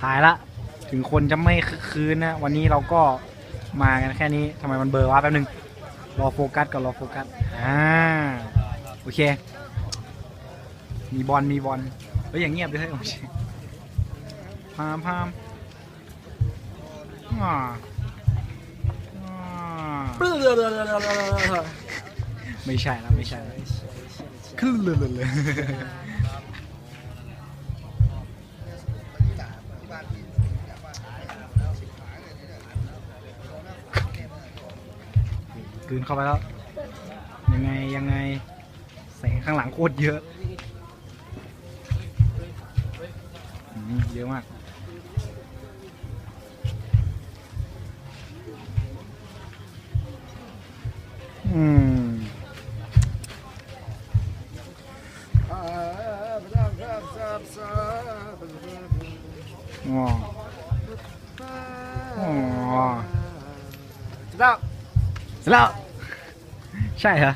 ถ่ายละ ถึงคนจะไม่คืนนะ วันนี้เราก็มากันแค่นี้ทำไมมันเบลอร์วะแป๊บนึง รอโฟกัสก่อนรอโฟกัส อ่า โอเค มีบอลมีบอลเฮ้ยอย่างเงียบด้วยเฮ้ยโอเคพามพามอ่าอ่าไม่ใช่แล้วไม่ใช่แล้วขึ้นเลยเลย เลยกลืนเข้าไปแล้ว ยังไงยังไง แสงข้างหลังโคตรเยอะเยอะมากอืมอ๋ออ๋อแล้วเสร็จ แล้ว ใช่เหรอ